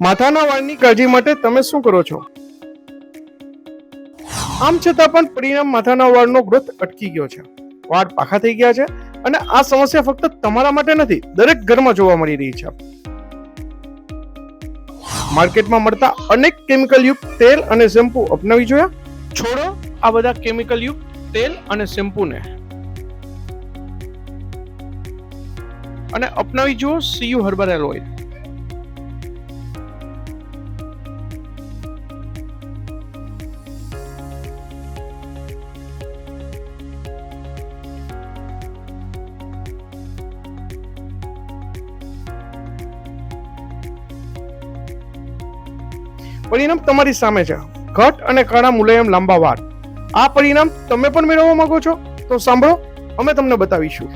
માથાના વાળની કાળજી માટે તમે શું કરો છો? આમ છતાં પણ પરિણામ માથાના વાળનો ગ્રોથ અટકી ગયો છે. વાળ પાખા થઈ ગયા છે અને આ સમસ્યા ફક્ત તમારા માટે નથી, દરેક ઘરમાં જોવા મળી રહી છે. માર્કેટમાં મળતા અનેક કેમિકલ યુક્ત તેલ અને શેમ્પુ અપનાવી જોયા? છોડો, આ બધા કેમિકલ યુક્ત તેલ અને શેમ્પૂને. અને અપનાવી જુઓ સીયુ હર્બલ હેર ઓઇલ પરિણામ તમારી સામે છે. ઘટ અને કાળા મુલાયમ લાંબા વાળ. આ પરિણામ તમે પણ મેળવવા માંગો છો? તો સાંભળો, અમે તમને બતાવીશું.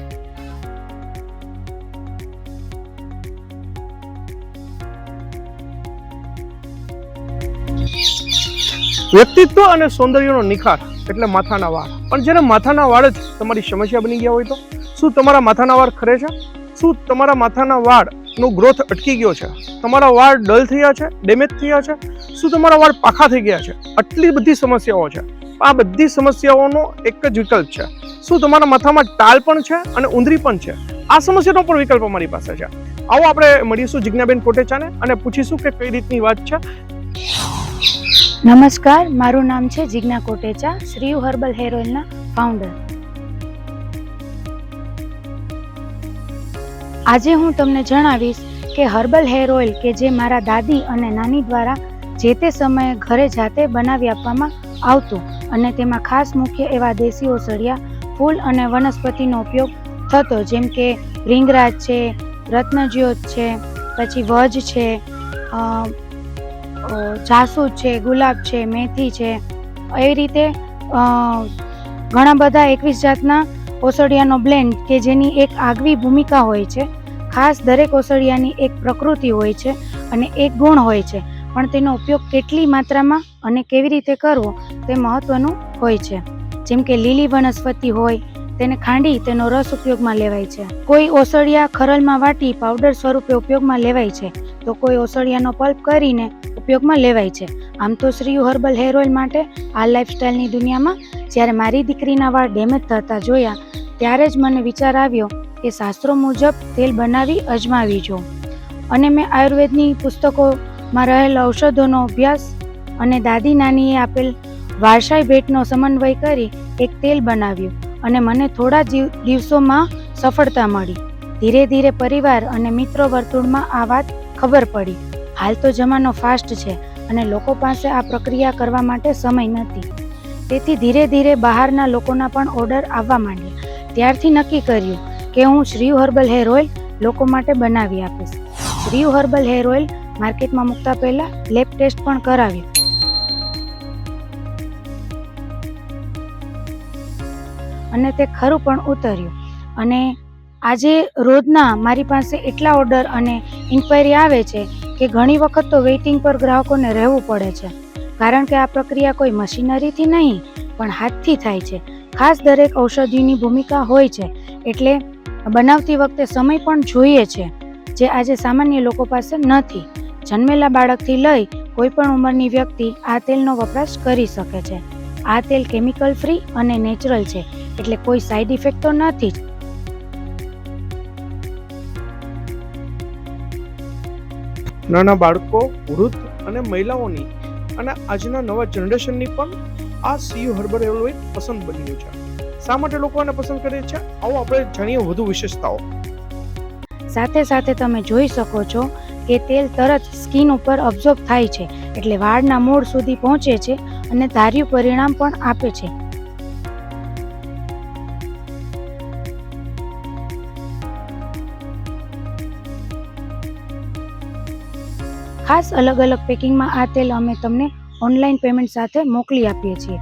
વ્યક્તિત્વ અને સૌંદર્યનો નિખાર એટલે માથાના વાળ. પણ જ્યારે માથાના વાળ જ તમારી સમસ્યા બની ગયા હોય તો? શું તમારા માથાના વાળ ખરે છે? શું તમારા માથાના વાળ નો ગ્રોથ અટકી ગયો છે. તમારા વાળ ડલ થયા છે, ડેમેજ થયા છે. શું તમારા વાળ પાખા થઈ ગયા છે? આટલી બધી સમસ્યાઓ છે. આ બધી સમસ્યાઓનો એક જ વિકલ્પ છે. શું તમારા માથામાં ટાલ પણ છે અને ઉંદરી પણ છે? આ સમસ્યાનો પણ વિકલ્પ અમારી પાસે છે. આવો આપણે મળીશું જિજ્ઞાબેન કોટેચાને અને પૂછીશું કે કઈ રીતની વાત છે. નમસ્કાર, મારું નામ છે જિજ્ઞા કોટેચા શ્રીયુ હર્બલ હેર ઓઇલના ફાઉન્ડર આજે હું તમને જણાવીશ કે હર્બલ હેર ઓઇલ કે જે મારા દાદી અને નાની દ્વારા જે તે સમયે ઘરે જાતે બનાવી આપવામાં આવતું અને તેમાં ખાસ મુખ્ય એવા દેશી ઓસડિયા ફૂલ અને વનસ્પતિનો ઉપયોગ થતો, જેમ કે રીંગરાજ છે, રત્નજ્યોત છે, પછી વજ છે જાસૂદ છે, ગુલાબ છે, મેથી છે એવી રીતે ઘણા બધા એકવીસ જાતના ઓસડિયાનો બ્લેન્ડ કે જેની એક આગવી ભૂમિકા હોય છે. ખાસ દરેક ઓસડિયાની એક પ્રકૃતિ હોય છે અને એક ગુણ હોય છે. પણ તેનો ઉપયોગ કેટલી માત્રામાં અને કેવી રીતે કરવો તે મહત્વનું હોય છે. જેમ કે લીલી વનસ્પતિ હોય, તેને ખાંડી તેનો રસ ઉપયોગમાં લેવાય છે. કોઈ ઓસડિયા ખરલમાં વાટી પાવડર સ્વરૂપે ઉપયોગમાં લેવાય છે, તો કોઈ ઓસડિયાનો પલ્પ કરીને ઉપયોગમાં લેવાય છે. આમ તો શ્રીયુ હર્બલ હેર ઓઇલ માટે આ લાઇફસ્ટાઇલની દુનિયામાં જ્યારે મારી દીકરીના વાળ ડેમેજ થતા જોયા ત્યારે જ મને વિચાર આવ્યો કે શાસ્ત્રો મુજબ તેલ બનાવી અજમાવી જો. અને મેં આયુર્વેદની પુસ્તકોમાં રહેલ ઔષધોનો અભ્યાસ અને દાદી નાનીએ આપેલ વારસાઈ ભેટનો સમન્વય કરી એક તેલ બનાવ્યું અને મને થોડા દિવસોમાં સફળતા મળી. ધીરે ધીરે પરિવાર અને મિત્રો વર્તુળમાં આ વાત ખબર પડી. હાલ તો જમાનો ફાસ્ટ છે અને લોકો પાસે આ પ્રક્રિયા કરવા માટે સમય નથી. તેથી ધીરે ધીરે બહારના લોકોના પણ ઓર્ડર આવવા માંડ્યા. ત્યારથી નક્કી કર્યું કે હું શ્રીયુ હર્બલ હેર ઓઇલ લોકો માટે બનાવી આપીશ. શ્રીયુ હર્બલ હેર ઓઇલ માર્કેટમાં મૂકતા પહેલા લેબ ટેસ્ટ પણ કરાવ્યું. અને તે ખરું પણ ઉતર્યું. અને આજે રોજના મારી પાસે એટલા ઓર્ડર અને ઇન્ક્વાયરી આવે છે કે ઘણી વખત તો વેઇટિંગ પર ગ્રાહકોને રહેવું પડે છે. કારણ કે આ પ્રક્રિયા કોઈ મશીનરીથી નહીં, પણ હાથથી થાય છે. ખાસ દરેક ઔષધિની ભૂમિકા હોય છે, એટલે બનાવતી વખતે સમય પણ જોઈએ છે, જે આજે સામાન્ય લોકો પાસે નથી. જન્મેલા બાળકથી લઈ કોઈ પણ ઉંમરની વ્યક્તિ આ તેલનો વપરાશ કરી શકે છે. આ તેલ કેમિકલ ફ્રી અને નેચરલ છે, એટલે કોઈ સાઈડ ઇફેક્ટ તો નથી જ. નાના બાળકો, વૃદ્ધ અને મહિલાઓની અને આજના નવા જનરેશનની પણ આ સીયુ હર્બલ હેર ઓઇલ પસંદ બન્યું છે. શા માટે લોકો આને પસંદ કરે છે? આવો આપણે જાણીએ વધુ વિશેષતાઓ. સાથે સાથે તમે જોઈ શકો છો કે તેલ તરત સ્કિન ઉપર અબ્ઝોર્બ થાય છે, એટલે વાળના મૂળ સુધી પહોંચે છે અને ધાર્યું પરિણામ પણ આપે છે. ખાસ અલગ અલગ પેકિંગમાં આ તેલ અમે તમને ઓનલાઈન પેમેન્ટ સાથે મોકલી આપીએ છીએ.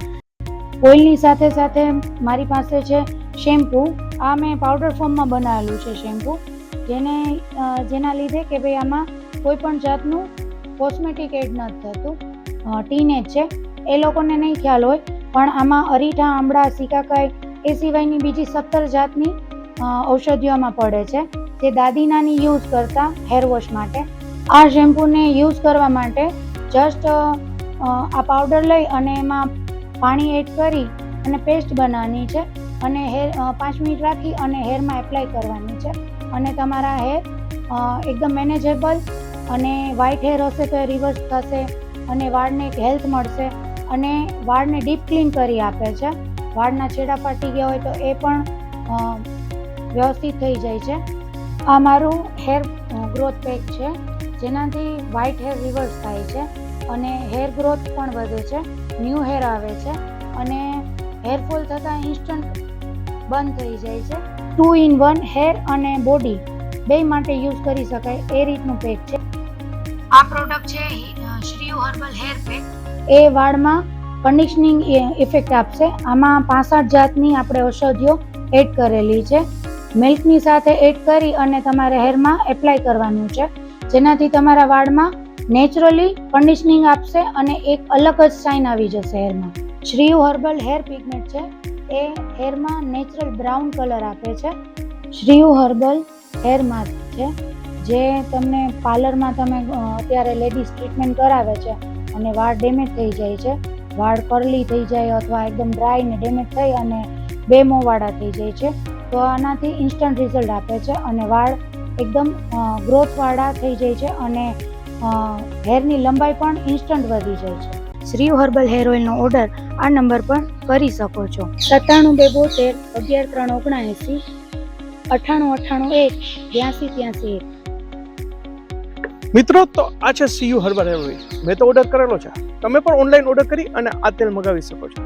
ઓઇલની સાથે સાથે મારી પાસે છે શેમ્પૂ. આ મેં પાવડર ફોર્મમાં બનાવેલું છે શેમ્પૂ. જેને જેના લીધે કે ભાઈ આમાં કોઈ પણ જાતનું કોસ્મેટિક એડ નથી થતું. ટીનેજ છે. એ લોકોને નહીં ખ્યાલ હોય, પણ આમાં અરીઠા, આમળા સિકાકાઈ એ સિવાયની બીજી સત્તર જાતની ઔષધિઓમાં પડે છે, જે દાદી નાની યુઝ કરતા હેરવોશ માટે. આ શેમ્પૂને યુઝ કરવા માટે જસ્ટ આ પાવડર લઈ અને એમાં પાણી એડ કરી અને પેસ્ટ બનાવવાની છે અને હેર પાંચ મિનિટ રાખી અને હેરમાં એપ્લાય કરવાની છે. અને તમારા હેર એકદમ મેનેજેબલ અને વ્હાઇટ હેર હશે તો એ રિવર્સ થશે અને વાળને એક હેલ્થ મળશે અને વાળને ડીપ ક્લીન કરી આપે છે. વાળના છેડા ફાટી ગયા હોય તો એ પણ વ્યવસ્થિત થઈ જાય છે. આ મારું હેર ગ્રોથ પેક છે. જેનાથી વ્હાઇટ હેર રિવર્સ થાય છે. અને હેર ગ્રોથ પણ વધે છે. ન્યૂ હેર આવે છે અને હેરફોલ થતાં ઇન્સ્ટન્ટ બંધ થઈ જાય છે. ટુ ઇન વન હેર અને બોડી બે માટે યુઝ કરી શકાય એ રીતનું પેક છે. આ પ્રોડક્ટ છે શ્રીયુ હર્બલ હેર પેક એ વાળમાં કન્ડિશનિંગ ઇફેક્ટ આપશે. આમાં પાસઠ જાતની આપણે ઔષધિઓ એડ કરેલી છે. મિલ્કની સાથે એડ કરી અને તમારે હેરમાં એપ્લાય કરવાનું છે. જેનાથી તમારા વાળમાં નેચરલી કન્ડિશનિંગ આપશે અને એક અલગ જ શાઇન આવી જશે હેરમાં શ્રીયુ હર્બલ હેર પિગમેન્ટ છે. એ હેરમાં નેચરલ બ્રાઉન કલર આપે છે. શ્રીયુ હર્બલ હેર માસ્ક છે. જે તમને પાર્લરમાં તમે અત્યારે લેડીઝ ટ્રીટમેન્ટ કરાવે છે અને વાળ ડેમેજ થઈ જાય છે. વાળ કરલી થઈ જાય અથવા એકદમ ડ્રાય ને ડેમેજ થઈ અને બે મોવાળા થઈ જાય છે. તો આનાથી ઇન્સ્ટન્ટ રિઝલ્ટ આપે છે અને વાળ એકદમ ગ્રોથવાળા થઈ જાય છે અને હેરની લંબાઈ પણ ઇન્સ્ટન્ટ વધી જાય છે. શ્રી હર્બલ હેર ઓઇલનો ઓર્ડર આ નંબર પર કરી શકો છો. સત્તાણું બે બોતેર, અગિયાર ત્રણ ઓગણએંસી, અઠ્ઠાણું અઠ્ઠાણું એક, બ્યાસી ત્યાંસી એક. મિત્રો, તો આ છે સીયુ હર્બલ હેર ઓઇલ મેં તો ઓર્ડર કરેલો છે. તમે પણ ઓનલાઈન ઓર્ડર કરી અને આ તેલ મગાવી શકો છો.